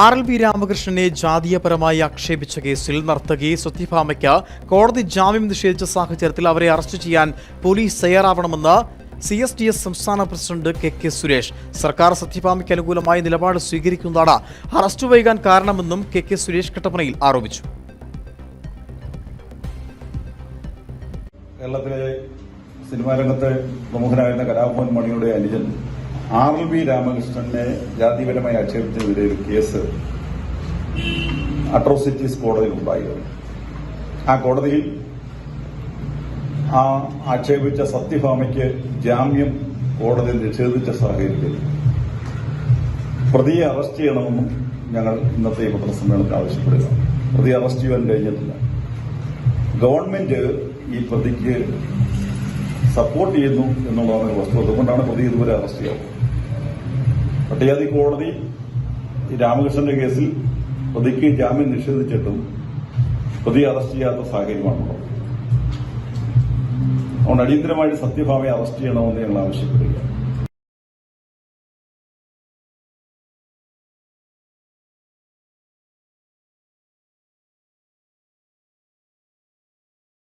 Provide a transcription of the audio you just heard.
R L V രാമകൃഷ്ണനെ ജാതീയപരമായി ആക്ഷേപിച്ച കേസിൽ നർത്തകി സത്യഭാമയ്ക്ക് കോടതി ജാമ്യം നിഷേധിച്ച സാഹചര്യത്തിൽ അവരെ അറസ്റ്റ് ചെയ്യാൻ പോലീസ് തയ്യാറാവണമെന്ന് സി എസ് ടി എസ് സംസ്ഥാന പ്രസിഡന്റ് കെ കെ സുരേഷ്. സർക്കാർ സത്യഭാമയ്ക്ക് അനുകൂലമായ നിലപാട് സ്വീകരിക്കുന്നതാണ് അറസ്റ്റ് വൈകാൻ കാരണമെന്നും കെ കെ സുരേഷ് കട്ടപ്പനയിൽ ആരോപിച്ചു. കേരളത്തിലെ സിനിമാ രംഗത്തെ പ്രമുഖനായിരുന്ന കലാഭവൻ മണിയുടെ അനുജൻ ആർ എൽ വി രാമകൃഷ്ണനെ ജാതിപരമായി ആക്ഷേപിച്ചതിനെതിരെ ഒരു കേസ് അട്രോസിറ്റീസ് കോടതിയിൽ ഉണ്ടായിരുന്നു. ആ കോടതിയിൽ ആ ആക്ഷേപിച്ച സത്യഭാമയ്ക്ക് ജാമ്യം കോടതി നിഷേധിച്ച സാഹചര്യത്തിൽ പ്രതിയെ അറസ്റ്റ് ചെയ്യണമെന്നും ഞങ്ങൾ ഇന്നത്തെ പത്രസമ്മേളനത്തിൽ ആവശ്യപ്പെടുക പ്രതി അറസ്റ്റ് ചെയ്യാൻ കഴിഞ്ഞിട്ടില്ല. ഗവൺമെന്റ് ഈ പ്രതിക്ക് സപ്പോർട്ട് ചെയ്യുന്നു എന്നുള്ളതാണ് വസ്തു അതുകൊണ്ടാണ് പ്രതി ഇതുവരെ അറസ്റ്റ് ചെയ്യാത്തത്. പട്ടികാതി കോടതി രാമകൃഷ്ണന്റെ കേസിൽ പ്രതിക്ക് ജാമ്യം നിഷേധിച്ചിട്ടും പ്രതിയെ അറസ്റ്റ് ചെയ്യാത്ത സാഹചര്യമാണുള്ളത്. അതുകൊണ്ട് അടിയന്തരമായിട്ട് സത്യഭാമയെ അറസ്റ്റ് ചെയ്യണമെന്ന് ഞങ്ങൾ ആവശ്യപ്പെടുക